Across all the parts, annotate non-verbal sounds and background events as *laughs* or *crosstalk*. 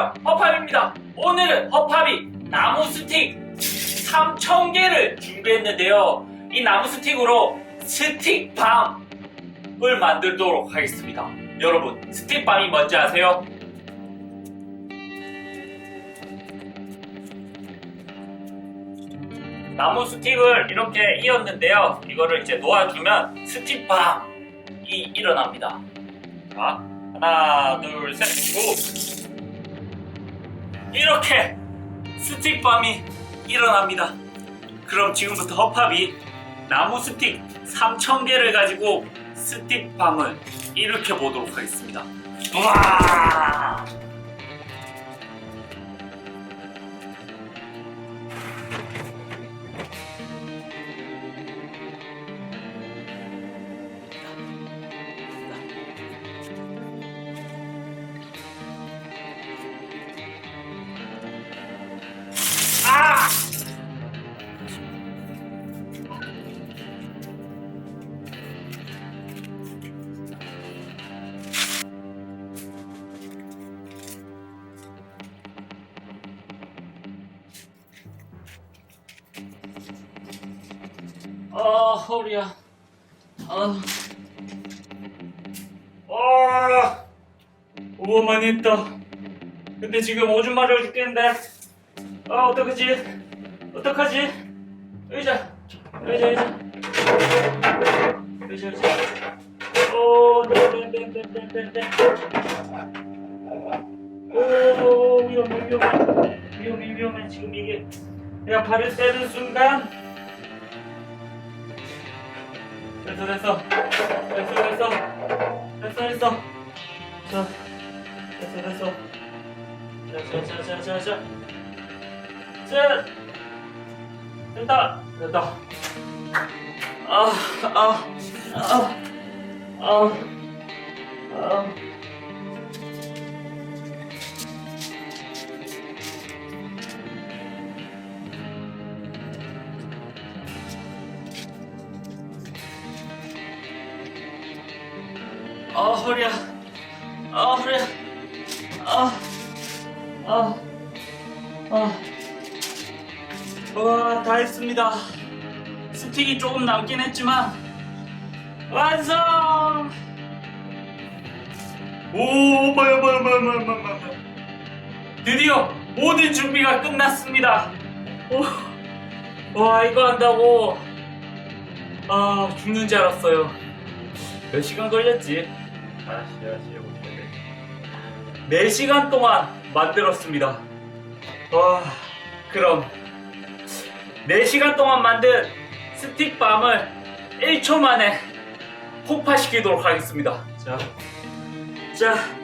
안녕하세요 허팝입니다. 오늘은 허팝이 나무 스틱 3,000개를 준비했는데요. 이 나무 스틱으로 스틱밤을 만들도록 하겠습니다. 여러분 스틱밤이 뭔지 아세요? 나무 스틱을 이렇게 이었는데요. 이거를 이제 놓아주면 스틱밤이 일어납니다. 자 하나 둘셋 오! 이렇게 스틱밤이 일어납니다. 그럼 지금부터 허팝이 나무 스틱 3,000개를 가지고 스틱밤을 일으켜 보도록 하겠습니다. 우와! 아, 허리야. 아. 아. 우와, 많이 했다. 근데 지금 오줌 마려 죽겠는데. 아 어떡하지? 어떡하지? 의자 의자 의자 의자 의자 오 땡땡땡땡땡땡 오 위험해 위험해 위험해 위험해 지금 이게 내가 발을 떼는 순간 됐어 됐어 됐어 됐어 됐어 됐어 자 됐어 됐어 자자자자자자 셋! 됐다! 됐다. 아, 아, 아, 아, 아. 아, 허리야. 아, 허리야. 아, 아, 아. 와, 다 했습니다. 스틱이 조금 남긴 했지만 완성! 오, 뭐야, 뭐야, 뭐야, 뭐야, 뭐야. 드디어 모든 준비가 끝났습니다. 오, 와, 이거 한다고 아, 죽는 줄 알았어요. 몇 시간 걸렸지? 다시, 다시 해볼게. 4시간 동안 만들었습니다. 와, 그럼 4시간 동안 만든 스틱밤을 1초 만에 폭파시키도록 하겠습니다. 자, 자. 자.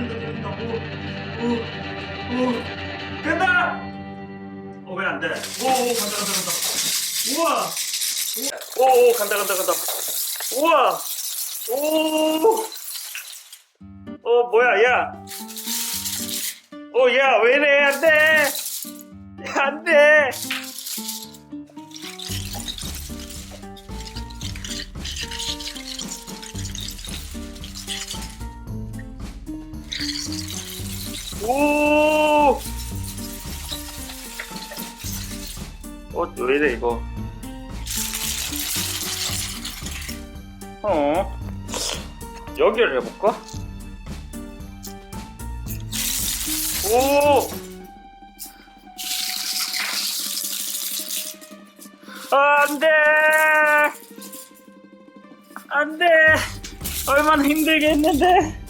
오, 떨린다, 떨린다, 떨린다. 오, 오, 오. 간다! 어, 왜안 돼? 오, 오, 간다, 간다, 간다. 우와! 오, 오, 간다, 간다, 간다. 우와! 오! 어, 뭐야, 야! 어, 야, 왜 이래? 안 돼! 야, 안 돼! 어, 왜 이래, 이거. 어. 여기를 해볼까? 오! 안 돼! 안 돼! 얼마나 힘들게 했는데!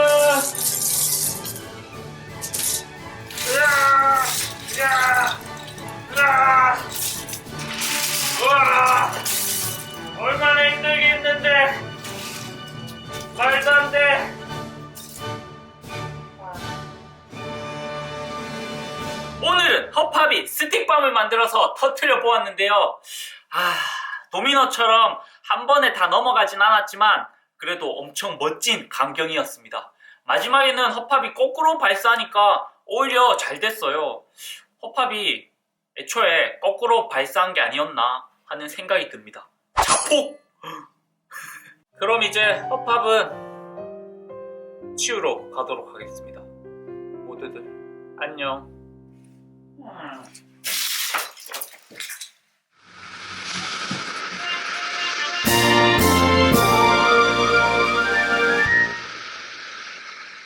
허팝이 스틱밤을 만들어서 터트려 보았는데요. 아, 도미노처럼 한 번에 다 넘어가진 않았지만 그래도 엄청 멋진 광경이었습니다. 마지막에는 허팝이 거꾸로 발사하니까 오히려 잘 됐어요. 허팝이 애초에 거꾸로 발사한 게 아니었나 하는 생각이 듭니다. 자폭! *laughs* 그럼 이제 허팝은 치우러 가도록 하겠습니다. 모두들 안녕. Wow.